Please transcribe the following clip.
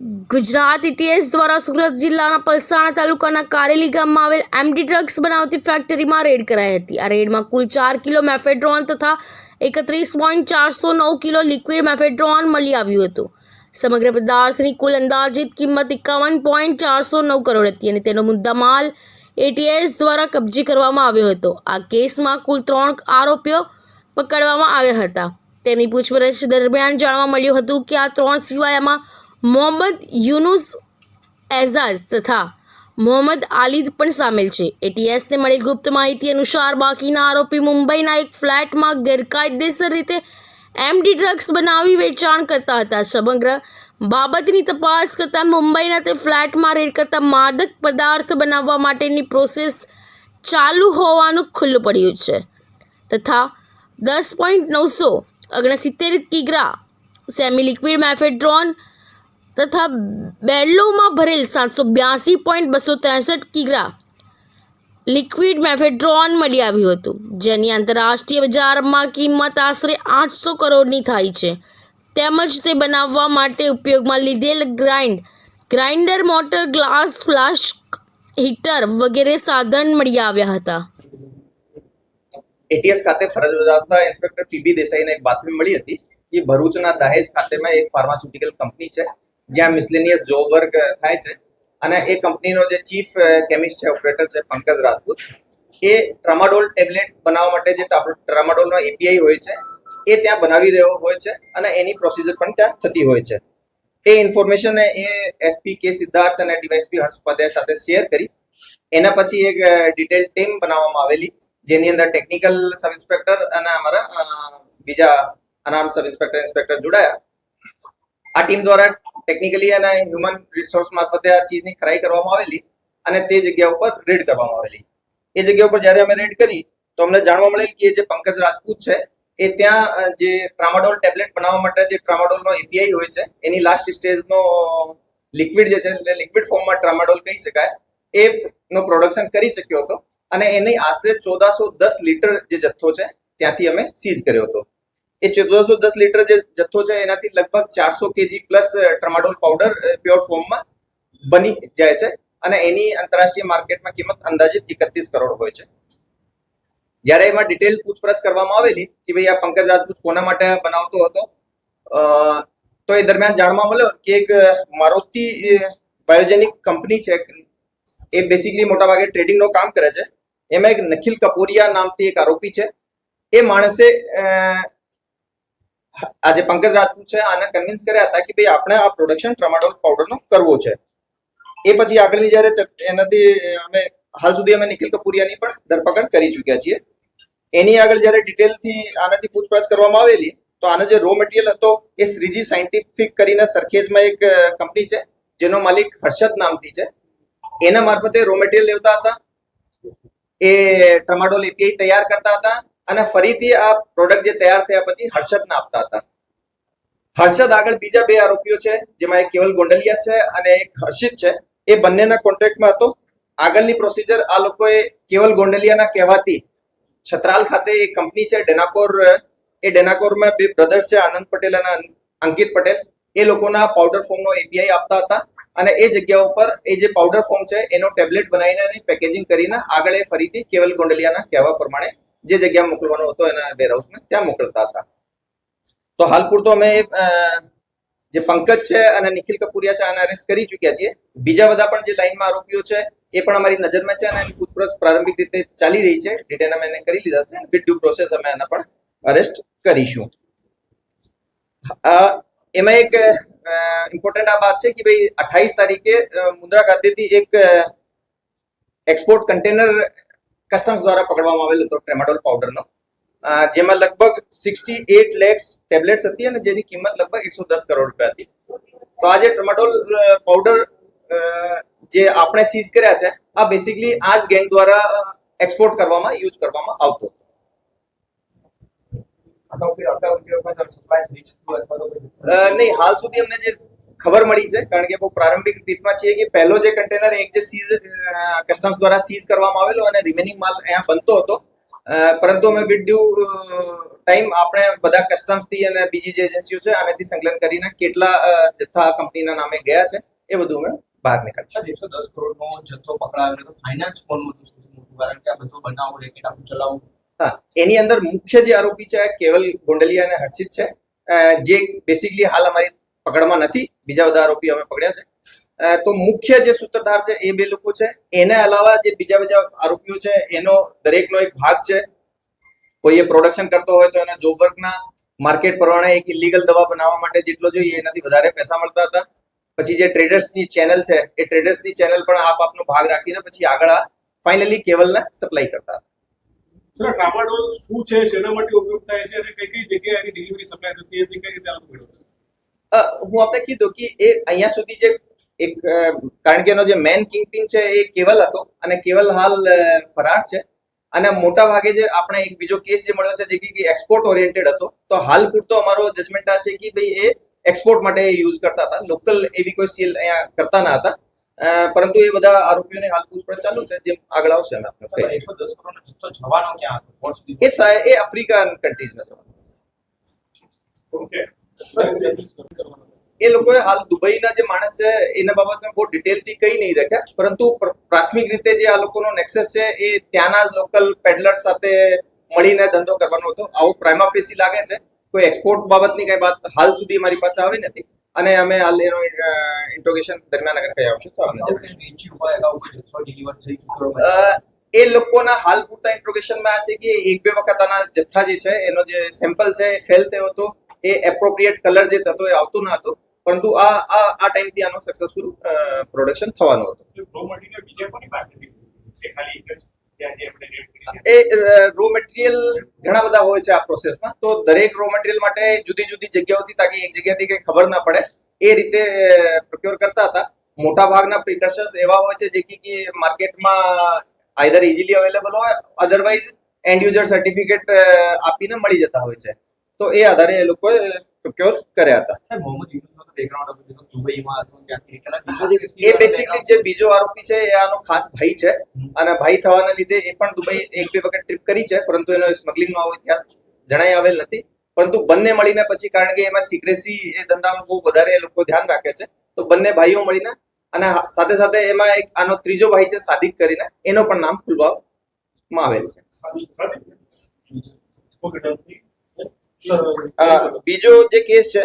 ગુજરાત ઇટીએસ દ્વારા સુરત જિલ્લાના પલસાણા તાલુકાના કારેલી ગામમાં આવેલ એમડી ડ્રગ્સ બનાવતી ફેક્ટરીમાં રેડ કરાઈ હતી. આ રેડમાં કુલ ચાર કિલો મેફેડ્રોન તથા એકત્રીસ પોઈન્ટ ચારસો નવ કિલો લિક્વિડ મેફેડ્રોન મળી આવ્યું હતું. સમગ્ર પદાર્થની કુલ અંદાજિત કિંમત એકાવન પોઈન્ટ ચારસો નવ કરોડ હતી અને તેનો મુદ્દામાલ એટીએસ દ્વારા કબજે કરવામાં આવ્યો હતો. આ કેસમાં કુલ ત્રણ આરોપીઓ પકડવામાં આવ્યા હતા. તેની પૂછપરછ દરમિયાન જાણવા મળ્યું હતું કે આ ત્રણ સિવાયમાં મોહમ્મદ યુનુસ એઝાઝ તથા મોહમ્મદ આલિદ પણ સામેલ છે. એટીએસને મળેલ ગુપ્ત માહિતી અનુસાર બાકીના આરોપી મુંબઈના એક ફ્લેટમાં ગેરકાયદેસર રીતે એમડી ડ્રગ્સ બનાવી વેચાણ કરતા હતા. સમગ્ર બાબતની તપાસ કરતાં મુંબઈના તે ફ્લેટમાં રેડ કરતા માદક પદાર્થ બનાવવા માટેની પ્રોસેસ ચાલુ હોવાનું ખુલ્લું પડ્યું છે તથા દસ પોઈન્ટ નવસો ઓગણસિત્તેર કિગ્રા સેમી લિક્વિડ મેફેડ્રોન તથા બેલ્લોમાં ભરેલ સાતસો બ્યાસી પોઈન્ટ બસો ત્રેસઠ કિગ્રા લિક્વિડ મેફેડ્રોન મળી આવ્યું હતું, જેની આંતરરાષ્ટ્રીય બજારમાં કિંમત આશરે આઠસો કરોડની થાય છે. તેમજ તે બનાવવા માટે ઉપયોગમાં લીધેલ grind grinder motor glass flask heater વગેરે સાધન મળી આવ્યા હતા. એટીએસ ખાતે ફરજ બજાવતા ઇન્સ્પેક્ટર પીબી દેસાઈને એક બાતમી મળી હતી કે ભરૂચના દહેજ ખાતેમાં એક ફાર્માસ્યુટિકલ કંપની છે. જ્યાં મિસલેનિયસ જોબ વર્ક થાય છે. અને એ કંપનીનો જે ચીફ કેમિસ્ટ છે ઓપરેટર છે, પંકજ રાજપૂત, એ ટ્રામાડોલ ટેબ્લેટ બનાવવા માટે જે ટ્રામાડોલનો એપીઆઈ હોય છે, એ ત્યાં બનાવી રહ્યો હોય છે અને એની પ્રોસિજર પણ ત્યાં થતી હોય છે. એ ઇન્ફોર્મેશન એ એસપી કે સિદ્ધાર્થ અને ડીવાયસપી હર્ષ ઉપાધ્યાય સાથે શેર કરી. એના પછી એક ડિટેલ ટીમ બનાવવામાં આવેલી, જેની અંદર ટેકનિકલ સબ ઇન્સ્પેક્ટર અને અમારા બીજા અનામ સબ ઇન્સ્પેક્ટર ઇન્સ્પેક્ટર જોડાયા. આ ટીમ દ્વારા ટેકનિકલી અને હ્યુમન રિસોર્સ મારફતે આ ચીજની ખરાઈ કરવામાં આવેલી અને તે જગ્યા ઉપર રેડ કરવામાં આવેલી. એ જગ્યા ઉપર જ્યારે અમે રેડ કરી, તો અમને જાણવા મળેલ કે જે પંકજ રાજપૂત છે, એ ત્યાં જે ટ્રામાડોલ ટેબ્લેટ બનાવવા માટે જે ટ્રામાડોલનો એપીઆઈ હોય છે, એની લાસ્ટ સ્ટેજનો લિક્વિડ જે છે, એટલે લિક્વિડ ફોર્મમાં ટ્રામાડોલ કહી શકાય, એ નો પ્રોડક્શન કરી શક્યો હતો અને એની આશરે ચૌદાસો દસ લીટર જે જથ્થો છે, ત્યાંથી અમે સીઝ કર્યો હતો. એ ચૌદસો દસ લીટર જે જથ્થો છે, એનાથી લગભગ ચારસો KG plus tramadol powder pure ફોર્મમાં બની જાય છે અને એની આંતરરાષ્ટ્રીય માર્કેટમાં કિંમત અંદાજિત એકત્રીસ કરોડ હોય છે. જ્યારે એમાં ડિટેલ પૂછપરછ કરવામાં આવેલી કે ભાઈ આ પંકજ રાજપૂત કોના માટે બનાવતો હતો તો એ દરમિયાન જાણવા મળ્યો કે એક મારુતિ બાયોજેનિક કંપની છે. એ બેસિકલી મોટાભાગે ટ્રેડિંગનું કામ કરે છે. એમાં એક નખિલ કપોરિયા નામથી એક આરોપી છે. એ માણસે અ, આ જે પંકજ રાજપૂત છે આને કન્વિન્સ કર્યા હતા કે ભાઈ આપણે આ પ્રોડક્શન ટ્રમાડોલ પાવડરનો કરવો છે. એ પછી આગળની જ્યારે એનાથી અમે હાલ સુધી અમે નિખિલ કપૂરિયાની પણ ધરપકડ કરી ચૂક્યા છીએ. એની આગળ જ્યારે ડિટેલથી આનાથી પૂછપરછ કરવામાં આવેલી તો આનો જે રો મટીરિયલ હતો એ શ્રીજી સાયન્ટિફિક કરીને સરખેજમાં એક કંપની છે જેનો માલિક હર્ષદ નામથી છે. એના મારફતે રો મટીરિયલ લેવતા હતા. એ ટમાટો એપીઆઈ તૈયાર કરતા હતા. અને ફરીથી આ પ્રોડક્ટ જે તૈયાર થયા પછી હર્ષદને આપતા હતા. હર્ષદ આગળ બીજા બે આરોપીઓ છે, જેમાં એક કેવલ ગોંડલિયા છે અને એક હર્ષિત છે. એ બંનેના કોન્ટ્રાક્ટમાં હતો. આગળની પ્રોસિજર આ લોકોએ કેવલ ગોંડલિયાના કહેવાતી છત્રાલ ખાતે એક કંપની છે, ડેનાકોર, એ ડેનાકોરમાં બે બ્રધર્સ છે, આનંદ પટેલ અને અંકિત પટેલ. એ લોકોના પાવડર ફોર્મનો એપીઆઈ આપતા હતા અને એ જગ્યા ઉપર એ જે પાવડર ફોર્મ છે, એનો ટેબ્લેટ બનાવીને પેકેજિંગ કરીને આગળ એ ફરીથી કેવલ ગોંડલિયાના કહેવા પ્રમાણે જે જગ્યા મોકલવાનો હતો એના વેરહાઉસમાં ત્યાં મોકલતા હતા. તો હાલ પૂરતો અમે જે પંકજ છે અને નિખિલ કપૂરિયા છે આને અરેસ્ટ કરી ચૂક્યા છીએ. બીજા બધા પણ જે લાઈનમાં આરોપીઓ છે, એ પણ અમારી નજરમાં છે અને એની પૂછપરછ પ્રારંભિક રીતે ચાલી રહી છે. ડિટેન અમે એને કરી લીધા છે વિથ ડ્યુ પ્રોસેસ અમે આના પણ અરેસ્ટ કરીશું. એમાં એક ઇમ્પોર્ટન્ટ આ વાત છે કે ભાઈ અઠ્ઠાઈસ તારીખે મુદ્રા ખાતેથી એક એક્સપોર્ટ કન્ટેનર કસ્ટમ્સ દ્વારા પકડવામાં આવેલો હતો ટ્રેમાડોલ પાવડરનો જેમાં લગભગ સિક્સટી એટ લેક્સ ટેબ્લેટ્સ હતી અને જેની કિંમત લગભગ એકસો દસ કરોડ રૂપિયા હતી. તો આ જે ટ્રેમાડોલ પાવડર જે આપણે સીઝ કર્યા છે આ બેસિકલી આ જ ગેંગ દ્વારા એક્સપોર્ટ કરવામાં યુઝ કરવામાં આવતો હતો. નહીં હાલ સુધી અમને જે ખબર મળી છે કારણ કે બહુ પ્રારંભિક રીતમાં છીએ કે પહેલો જે કન્ટેનર એક જે સીઝ કસ્ટમ્સ દ્વારા સીઝ કરવામાં આવેલો અને રિમેનિંગ માલ અહીંયા બનતો હતો. પરંતુ અમે વિથ ડ્યુ ટાઈમ આપણે બધા કસ્ટમ્સથી અને બીજી જે એજન્સીઓ છે આનાથી સંકલન કરીને કેટલા જથ્થા કંપનીના નામે ગયા છે એ બધું અમે બહાર સાહેબ એકસો દસ કરોડ નો જથ્થો પકડાયો તો ફાઇનાન્સ કોણ મોટું સુધી મોટું કારણ કે આ બધો બનાવો રેકેટ આખું ચલાવવું. હા એની અંદર મુખ્ય જે આરોપી છે કેવલ ગોંડલિયા અને હર્ષિત છે. જે બેસિકલી હાલ અમારી પકડમાં નથી. બીજા બધા આરોપી અમે પકડ્યા છે. તો મુખ્ય જે સૂત્રધાર છે એ બે લોકો છે. એના અલાવા જે બીજા બીજા આરોપીઓ છે એનો દરેકનો એક ભાગ છે. કોઈ એ પ્રોડક્શન કરતો હોય તો એના જોબ વર્કના માર્કેટ પ્રમાણે એક ઇલીગલ દવા બનાવવા માટે જેટલો જોઈએ એનાથી વધારે પૈસા મળતા હતા. પછી જે ટ્રેડર્સની ચેનલ છે એ ટ્રેડર્સની ચેનલ પણ આપ આપનો ભાગ રાખીને પછી આગળ આ ફાઇનલી કેવલને સપ્લાય કરતા હતા. સર ટ્રામાડોલ શું છે શેના માટે ઉપયોગ થાય છે અને કઈ કઈ જગ્યાએ એની ડિલિવરી સપ્લાય થતી હશે કઈ રીતે આ મેળવતા? અ, હું આપણે કીધું કે એ અહીંયા સુધી જે એક કારણ કે એનો જે મેન કિંગપિન છે એ કેવલ હતો અને કેવલ હાલ ફરાર છે. અને મોટા ભાગે જે આપણે એક બીજો કેસ જે મળ્યો છે જે કે એક્સપોર્ટ ઓરિએન્ટેડ હતો તો હાલ પૂરતો અમારો જજમેન્ટ આ છે કે ભાઈ એ એક્સપોર્ટ માટે યુઝ કરતા હતા. લોકલ એવી કોઈ સીલ અહીંયા કરતા ના હતા. પરંતુ એ બધા આરોપીઓને હાલ પૂછપરછ ચાલુ છે જેમ આગળ આવશે અમે જવાનો ક્યાં એ આફ્રિકન કન્ટ્રીઝમાં જવાનો. ઓકે એ લોકોએ હાલ દુબઈના જે માણસ છે એના બાબતમાં બહુ ડિટેલથી કહી નહીં રાખ્યા. પરંતુ પ્રાથમિક રીતે જે આ લોકોનો નેક્સસ છે એ ત્યાંના જ લોકલ પેડલર સાથે મળીને ધંધો કરવાનો હતો. આવો પ્રાઇમા ફેસી લાગે છે. કોઈ એક્સપોર્ટ બાબતની કઈ વાત હાલ સુધી મારી પાસે આવી નથી. અને અમે હાલ એનો ઇન્ટ્રોગેશન દરમિયાન અગર કઈ આવશે તો આપણે એ લોકોના હાલ પૂરતા ઇન્ટ્રોગેશનમાં આ છે કે એક બે વખત આના જથ્થા જે છે એનો જે સેમ્પલ છે એ ફેલ થયો હતો એ એપ્રોપ્રિએટ કલર જે થતો એ આવતો ન હતો. પરંતુ આ આ આ ટાઈમથી આનો સક્સેસફુલ પ્રોડક્શન થવાનું હતું. એ રો મટીરિયલ ઘણા બધા હોય છે આ પ્રોસેસમાં તો દરેક રો મટીરિયલ માટે જુદી જુદી જગ્યાઓથી તાકી એક જગ્યાથી કઈ ખબર ના પડે એ રીતે પ્રોક્યોર કરતા હતા. મોટા ભાગના પ્રિકર્શન્સ એવા હોય છે જે કે માર્કેટમાં આઈધર ઇઝીલી અવેલેબલ હોય અધરવાઇઝ એન્ડ યુઝર સર્ટિફિકેટ આપીને મળી જતા હોય છે. તો એ આધારે એ લોકોએ પ્રોક્યોર કર્યા હતા. એ બેસિકલી જે બીજો આરોપી છે એ આનો ખાસ ભાઈ છે. અને ભાઈ થવાના લીધે એ પણ દુબઈ એક બે વખત ટ્રીપ કરી છે પરંતુ એનો સ્મગલિંગનો આવો ઇતિહાસ જણાઈ આવેલ નથી. પરંતુ બંને મળીને પછી કારણ કે એમાં સિક્રેસી એ ધંધામાં બહુ વધારે એ લોકો ધ્યાન રાખે છે તો બંને ભાઈઓ મળીને અને સાથે સાથે એમાં એક આનો ત્રીજો ભાઈ છે સાદિક કરીને. એનો પણ નામ ખુલવામાં આવેલ છે. બીજો? જે કેસ છે